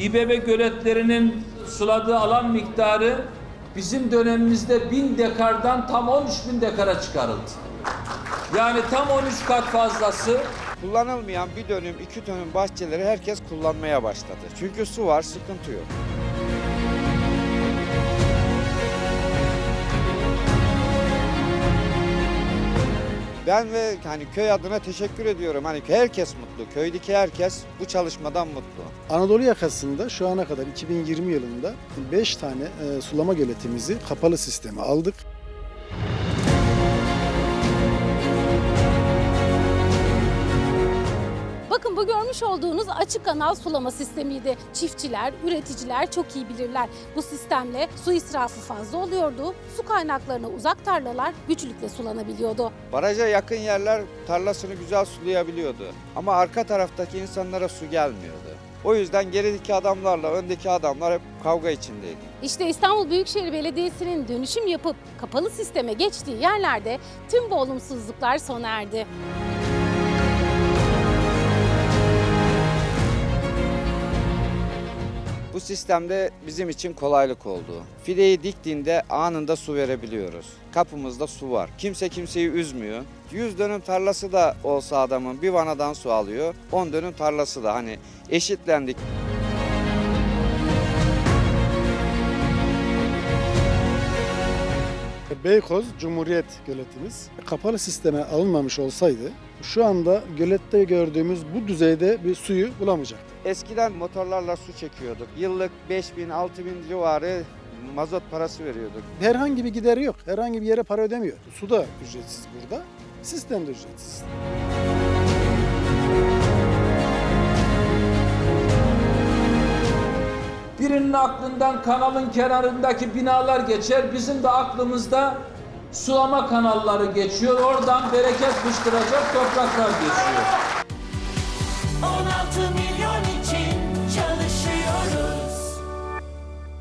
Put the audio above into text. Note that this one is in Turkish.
İBB göletlerinin suladığı alan miktarı bizim dönemimizde 1000 dekardan tam 13 bin dekara çıkarıldı. Yani tam 13 kat fazlası Kullanılmayan bir dönüm, iki dönüm bahçeleri herkes kullanmaya başladı. Çünkü su var, sıkıntı yok. Ben ve hani köy adına teşekkür ediyorum. Hani herkes mutlu. Köydeki herkes bu çalışmadan mutlu. Anadolu yakasında şu ana kadar 2020 yılında 5 tane e, sulama göletimizi kapalı sisteme aldık. Bakın bu görmüş olduğunuz açık kanal sulama sistemiydi. Çiftçiler, üreticiler çok iyi bilirler. Bu sistemle su israfı fazla oluyordu. Su kaynaklarına uzak tarlalar güçlükle sulanabiliyordu. Baraja yakın yerler tarlasını güzel sulayabiliyordu. Ama arka taraftaki insanlara su gelmiyordu. O yüzden gerideki adamlarla öndeki adamlar hep kavga içindeydi. İşte İstanbul Büyükşehir Belediyesi'nin dönüşüm yapıp kapalı sisteme geçtiği yerlerde tüm bu olumsuzluklar sona erdi. Sistemde bizim için kolaylık oldu. Fideyi diktiğinde anında su verebiliyoruz. Kapımızda su var. Kimse kimseyi üzmüyor. 100 dönüm tarlası da olsa adamın bir vanadan su alıyor. 10 dönüm tarlası da hani eşitlendik. Beykoz Cumhuriyet göletimiz kapalı sisteme alınmamış olsaydı şu anda gölette gördüğümüz bu düzeyde bir suyu bulamayacaktık. Eskiden motorlarla su çekiyorduk. Yıllık 5000 6000 civarı mazot parası veriyorduk. Herhangi bir gideri yok. Herhangi bir yere para ödemiyor. Su da ücretsiz burada. Sistem de ücretsiz. Birinin aklından kanalın kenarındaki binalar geçer. Bizim de aklımızda sulama kanalları geçiyor. Oradan bereket fışkıracak topraklar geçiyor. 16 milyon